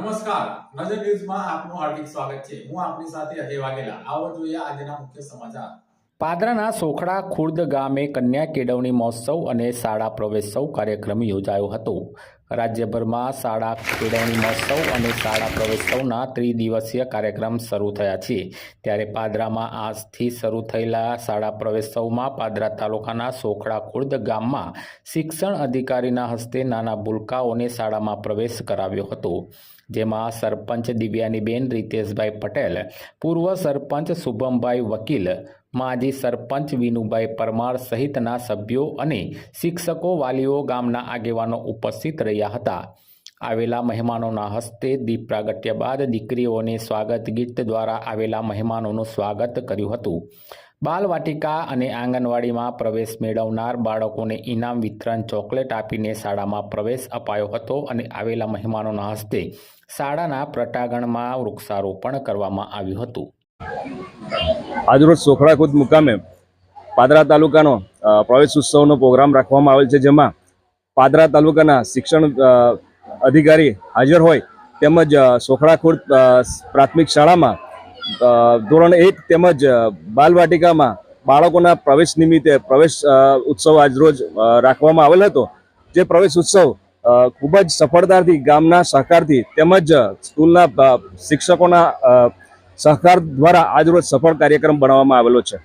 નમસ્કાર. નજર ન્યૂઝમાં આપનું હાર્દિક સ્વાગત છે. હું આપની સાથે અજય વાઘેલા. આવો જોઈએ આજના મુખ્ય સમાચાર. પાદરાના સોખડા ખુર્દ ગામે કન્યા કેળવણી મહોત્સવ અને શાળા પ્રવેશોત્સવ કાર્યક્રમ યોજાયો હતો. રાજ્યભરમાં શાળા કેળવણી મહોત્સવ અને શાળા પ્રવેશોત્સવના ત્રિદિવસીય કાર્યક્રમ શરૂ થયા છે. ત્યારે પાદરામાં આજથી શરૂ થયેલા શાળા પ્રવેશોત્સવમાં પાદરા તાલુકાના સોખડા ખુર્દ ગામમાં શિક્ષણ અધિકારીના હસ્તે નાના ભૂલકાઓને શાળામાં પ્રવેશ કરાવ્યો હતો. જેમાં સરપંચ દિવ્યાનીબેન, રીતેશભાઈ પટેલ, પૂર્વ સરપંચ શુભમભાઈ વકીલ, માજી સરપંચ વિનુભાઈ પરમાર સહિતના સભ્યો અને શિક્ષકો વાલીઓ ગામના આગેવાનો ઉપસ્થિત રહ્યા હતા. આવેલા મહેમાનોના હસ્તે દીપ પ્રાગટ્ય બાદ દીકરીઓને સ્વાગત ગીત દ્વારા આવેલા મહેમાનોનું સ્વાગત કર્યું હતું. બાલવાટિકા અને આંગણવાડીમાં પ્રવેશ મેળવનાર બાળકોને ઇનામ વિતરણ ચોકલેટ આપીને શાળામાં પ્રવેશ અપાયો હતો અને આવેલા મહેમાનોના હસ્તે શાળાના પ્રટાગણમાં વૃક્ષારોપણ કરવામાં આવ્યું હતું. આજરોજ સોખડા ખુદ મુકામે પાદરા તાલુકાનો પ્રવેશ ઉત્સવનો પ્રોગ્રામ રાખવામાં આવેલ છે, જેમાં પાદરા તાલુકાના શિક્ષણ અધિકારી હાજર હોય તેમજ સોખડા ખુર્દ પ્રાથમિક શાળામાં ધોરણ એક તેમજ બાલવાટિકામાં બાળકોના પ્રવેશ નિમિત્તે પ્રવેશ ઉત્સવ આજરોજ રાખવામાં આવેલ હતો. જે પ્રવેશ ઉત્સવ ખૂબ જ સફળતાથી ગામના સહકારથી તેમજ સ્કૂલના શિક્ષકોના સહકાર દ્વારા આજરોજ સફળ કાર્યક્રમ બનાવવામાં આવેલો છે.